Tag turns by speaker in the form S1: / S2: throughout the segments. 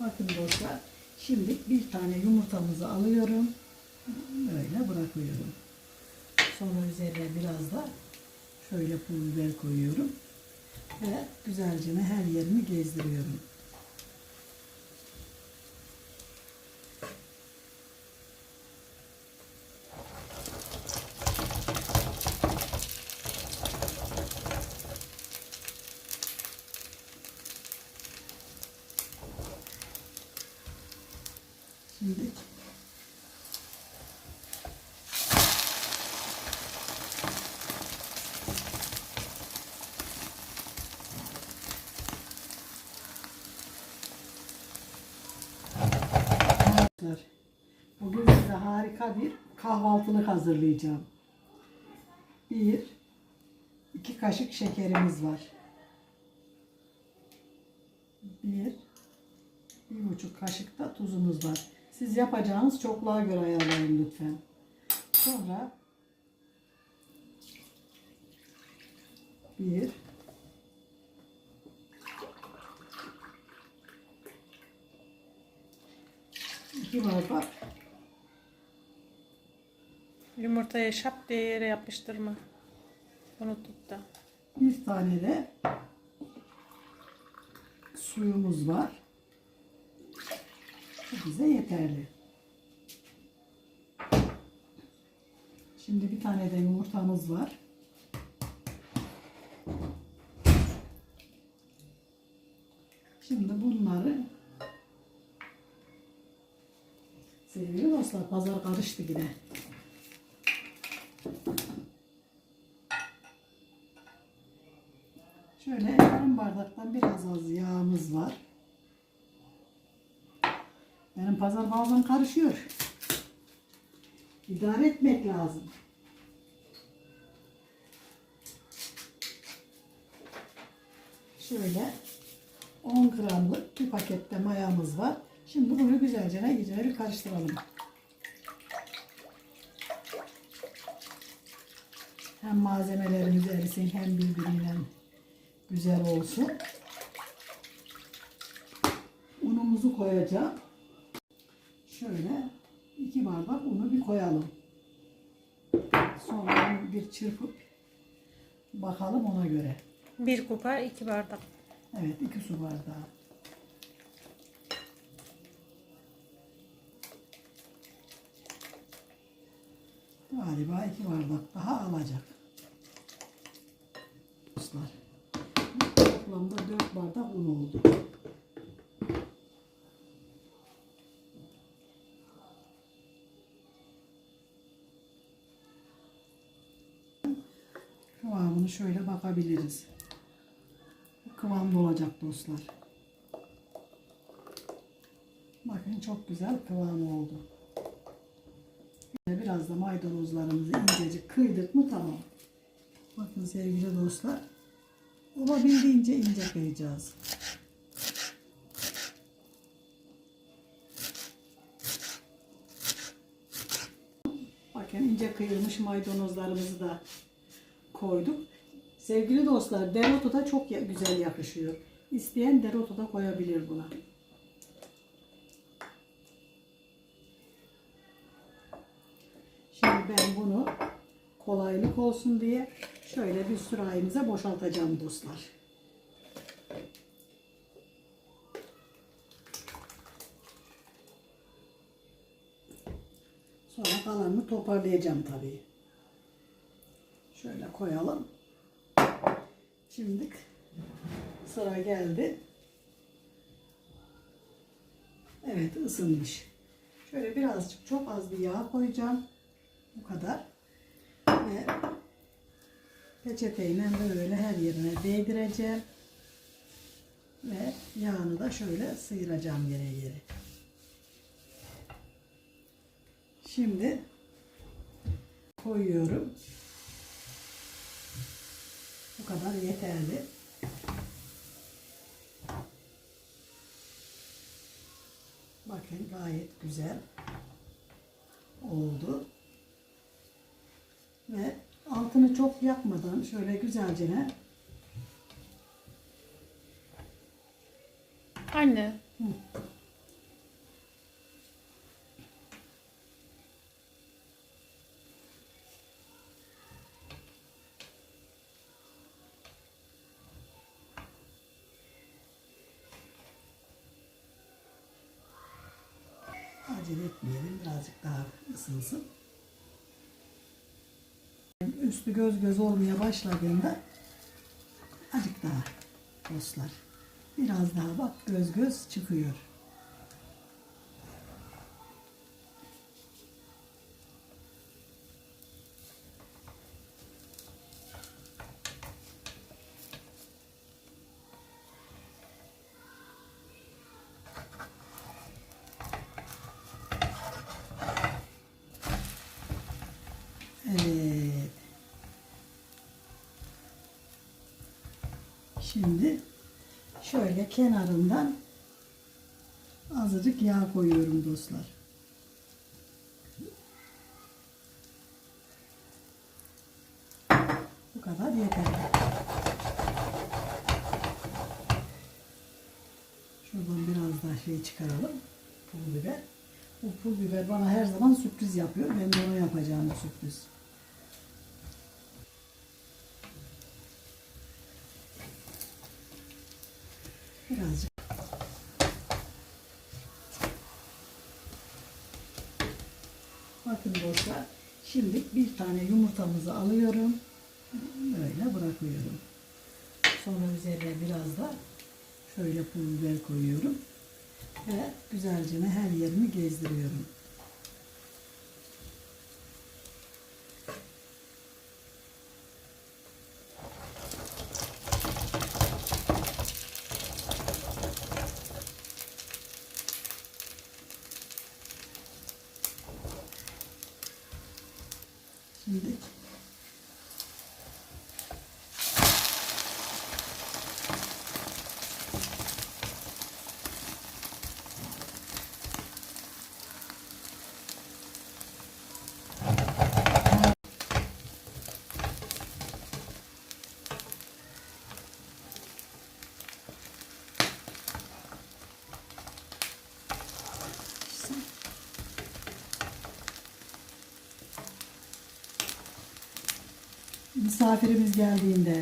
S1: Bakın dostlar. Şimdi bir tane yumurtamızı alıyorum. Böyle bırakıyorum. Sonra üzerine biraz da şöyle pul biber koyuyorum. Ve güzelce her yerini gezdiriyorum. Harika bir kahvaltılık hazırlayacağım. Bir, iki kaşık şekerimiz var. Bir, bir buçuk kaşık da tuzumuz var. Siz yapacağınız çokluğa göre ayarlayın lütfen. Sonra bir, iki bardak
S2: Yumurtayı şap diye yere yapıştırma. Bunu tut da.
S1: Bir tane de suyumuz var. Bu bize yeterli. Şimdi bir tane de yumurtamız var. Şimdi bunları sevgili dostlar pazar karıştı yine. Şöyle yarım bardaktan biraz az yağımız var. Benim pazar bazen karışıyor. İdare etmek lazım. Şöyle 10 gramlık bir pakette mayamız var. Şimdi bunu güzelce iyice bir karıştıralım. Hem malzemelerimiz erisin hem birbiriyle güzel olsun. Unumuzu koyacağım. Şöyle iki bardak unu bir koyalım. Sonra bir çırpıp bakalım ona göre.
S2: Bir kupa iki bardak.
S1: Evet iki su bardağı. Galiba iki bardak daha alacak. Dostlar. Toplamda dört bardak un oldu. Kıvamını şöyle bakabiliriz. Bu kıvamda olacak dostlar. Bakın çok güzel kıvamı oldu. Biraz da maydanozlarımızı incecik kıydık mı tamam. Bakın sevgili dostlar. Olabildiğince ince kıyacağız. Bakın ince kıyılmış maydanozlarımızı da koyduk. Sevgili dostlar dereotu da çok güzel yakışıyor. İsteyen dereotu da koyabilir buna. Şimdi ben bunu kolaylık olsun diye şöyle bir sürahimize boşaltacağım dostlar. Sonra kalanını toparlayacağım tabii. Şöyle koyalım. Şimdi sıra geldi. Evet ısınmış. Şöyle birazcık çok az bir yağ koyacağım. Bu kadar. Ve peçeteyle böyle her yerine değdireceğim. Ve yağını da şöyle sıyıracağım yere yere. Şimdi koyuyorum. Bu kadar yeterli. Bakın gayet güzel oldu. Ve altını çok yakmadan şöyle güzelce ne?
S2: Anne. Hı.
S1: acele etmeyelim. Birazcık daha ısınsın. Üstü göz göz olmaya başladığında azıcık daha dostlar. Biraz daha bak göz göz çıkıyor. Şimdi şöyle kenarından azıcık yağ koyuyorum dostlar. Bu kadar yeter. Şuradan biraz daha şey çıkaralım. Pul biber. Bu pul biber bana her zaman sürpriz yapıyor. Ben de ona yapacağım sürpriz. Birazcık. Bakın dostlar. Şimdi bir tane yumurtamızı alıyorum. Böyle bırakıyorum. Sonra üzerine biraz da şöyle pul biber koyuyorum. Ve güzelce her yerimi gezdiriyorum. Şimdi misafirimiz geldiğinde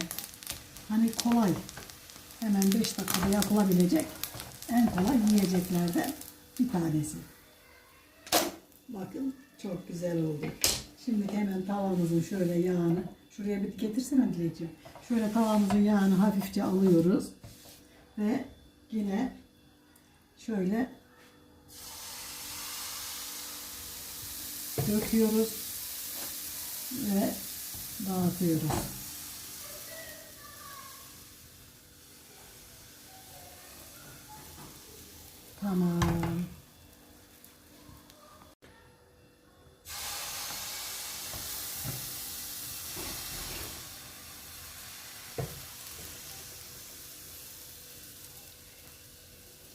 S1: hani kolay hemen 5 dakikada yapılabilecek en kolay yiyeceklerden bir tanesi. Bakın çok güzel oldu. Şimdi hemen tavamızın şöyle yağını şuraya bir getirsene Dilekciğim. Şöyle tavamızın yağını hafifçe alıyoruz ve yine şöyle döküyoruz ve dağıtıyoruz. Tamam.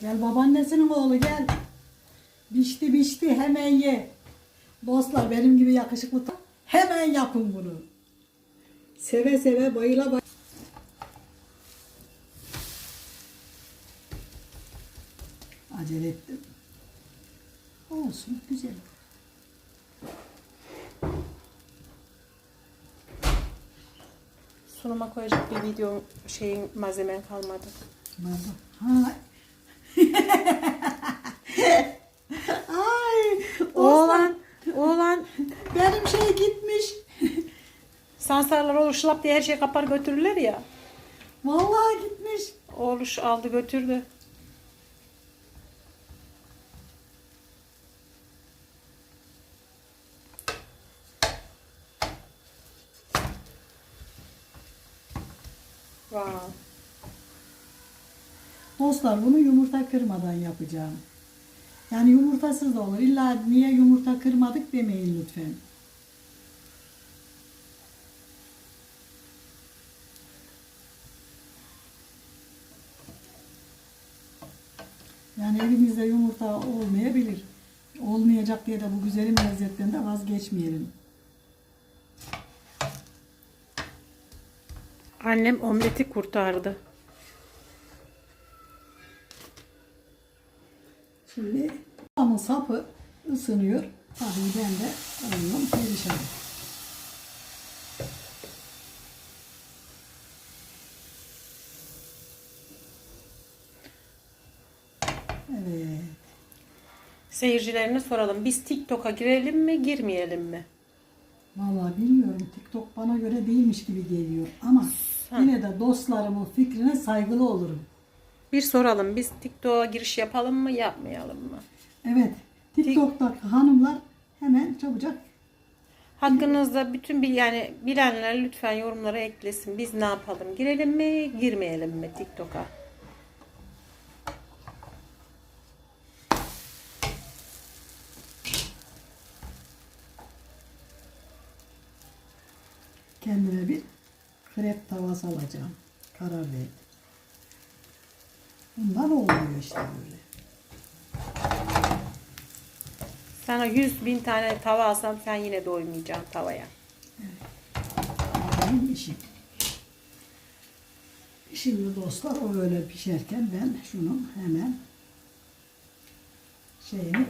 S1: Gel babaannesinin oğlu gel. Biçti biçti hemen ye. Dostlar benim gibi yakışıklı hemen yapın bunu. Seve seve bayıla bay. Acele ettim. Olsun güzel.
S2: Sunuma koyacak bir video şeyin malzemen kalmadı.
S1: Nerede? Ha. Ay,
S2: Oğlan, oğlan
S1: benim şey gitmiş.
S2: Sansarlar oluşlap diye her şey kapar götürürler ya.
S1: Vallahi gitmiş.
S2: Oğluş aldı götürdü. Wow.
S1: Dostlar bunu yumurta kırmadan yapacağım. Yani yumurtasız da olur. İlla niye yumurta kırmadık demeyin lütfen. Yani elimizde yumurta olmayabilir. Olmayacak diye de bu güzelim lezzetten de vazgeçmeyelim.
S2: Annem omleti kurtardı.
S1: Şimdi hamur sapı ısınıyor. Tabii ben de alıyorum perişan.
S2: Seyircilerine soralım. Biz TikTok'a girelim mi, girmeyelim mi?
S1: Vallahi bilmiyorum. TikTok bana göre değilmiş gibi geliyor. Ama
S2: Ha.
S1: yine de dostlarımın fikrine saygılı olurum.
S2: Bir soralım. Biz TikTok'a giriş yapalım mı, yapmayalım mı?
S1: Evet. TikTok'taki hanımlar hemen çabucak
S2: Hakkınızda bütün bir yani bilenler lütfen yorumlara eklesin. Biz ne yapalım? Girelim mi, girmeyelim mi TikTok'a?
S1: Kendime bir krep tavası alacağım. Karar verdim. Bundan olmuyor işte böyle.
S2: Sana 100 bin tane tava alsam sen yine doymayacaksın tavaya.
S1: Benim işim. Şimdi dostlar o öyle pişerken ben şunun hemen şeyini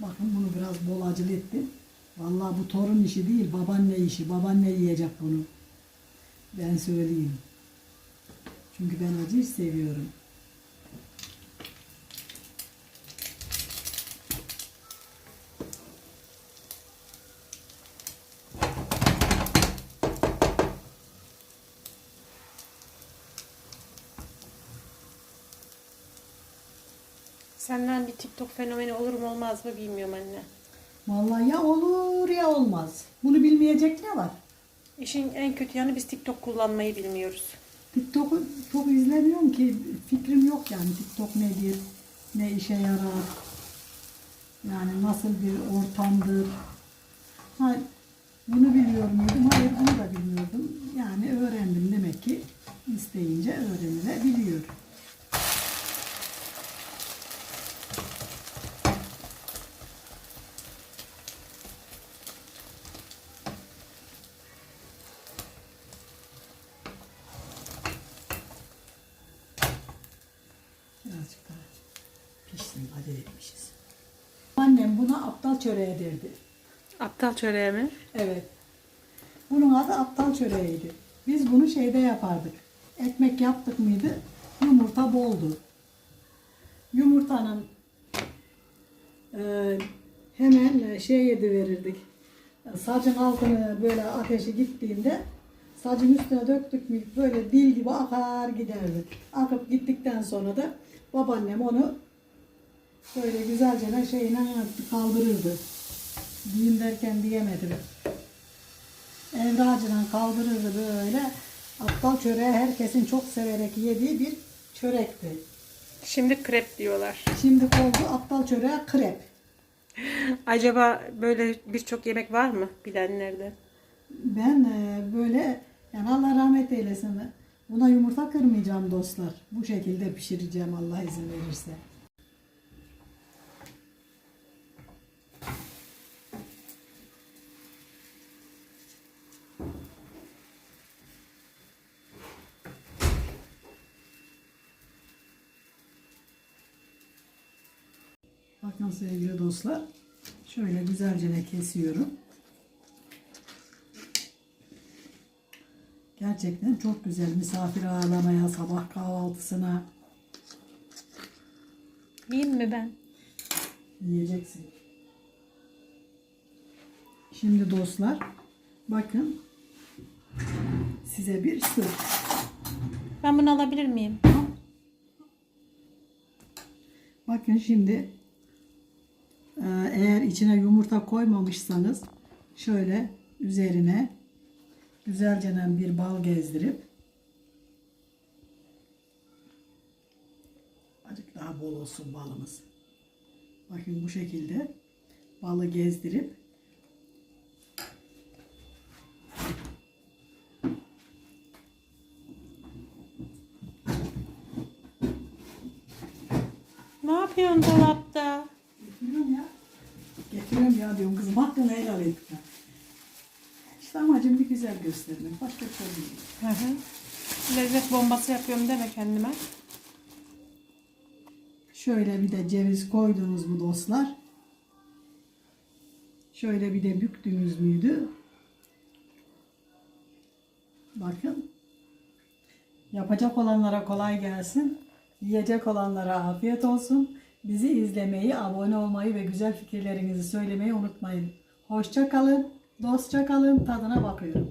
S1: bakın bunu biraz bol acılı ettim. Vallahi bu torun işi değil babaanne işi. Babaanne yiyecek bunu. Ben söyleyeyim. Çünkü ben acıyı seviyorum.
S2: Senden bir TikTok fenomeni olur mu olmaz mı bilmiyorum anne.
S1: Vallahi ya olur ya olmaz. Bunu bilmeyecek ne var?
S2: İşin en kötü yanı biz TikTok kullanmayı bilmiyoruz.
S1: TikTok'u çok izlemiyorum ki fikrim yok yani TikTok nedir, ne işe yarar, yani nasıl bir ortamdır. Ha, bunu biliyor muydum? Hayır bunu da bilmiyordum. Yani öğrendim demek ki isteyince öğrenilebiliyor. Birazcık daha pişsin, acele etmişiz. Annem buna aptal çöreği derdi.
S2: Aptal çöreği mi?
S1: Evet. Bunun adı aptal çöreğiydi. Biz bunu şeyde yapardık. Ekmek yaptık mıydı? Yumurta boldu. Yumurtanın e, hemen şey yedi verirdik. Sacın altını böyle ateşi gittiğinde sacın üstüne döktük mü böyle dil gibi akar giderdi. Akıp gittikten sonra da babaannem onu böyle güzelce şeyine kaldırırdı. Diyeyim derken diyemedim. Evracından kaldırırdı böyle. Aptal çöreği herkesin çok severek yediği bir çörekti.
S2: Şimdi krep diyorlar.
S1: Şimdi oldu aptal çöreğe krep.
S2: Acaba böyle birçok yemek var mı bilenlerde?
S1: Ben e, böyle yani Allah rahmet eylesin. Buna yumurta kırmayacağım dostlar. Bu şekilde pişireceğim Allah izin verirse. Bakın sevgili dostlar. Şöyle güzelce kesiyorum. Gerçekten çok güzel misafir ağırlamaya, sabah kahvaltısına
S2: Yiyeyim mi ben?
S1: yiyeceksin. Şimdi dostlar bakın size bir sır.
S2: Ben bunu alabilir miyim?
S1: Bakın şimdi eğer içine yumurta koymamışsanız şöyle üzerine güzelce bir bal gezdirip azıcık daha bol olsun balımız. Bakın bu şekilde balı gezdirip
S2: Ne yapıyorsun dolapta?
S1: Getiriyorum ya. Getiriyorum ya diyorum kızım hakkını helal et. ya. İşte amacım bir güzel göstermek. Başka bir şey değil.
S2: Hı hı. Lezzet bombası yapıyorum deme kendime.
S1: Şöyle bir de ceviz koydunuz mu dostlar? Şöyle bir de büktünüz müydü? Bakın. Yapacak olanlara kolay gelsin. Yiyecek olanlara afiyet olsun. Bizi izlemeyi, abone olmayı ve güzel fikirlerinizi söylemeyi unutmayın. Hoşça kalın, dostça kalın tadına bakıyorum.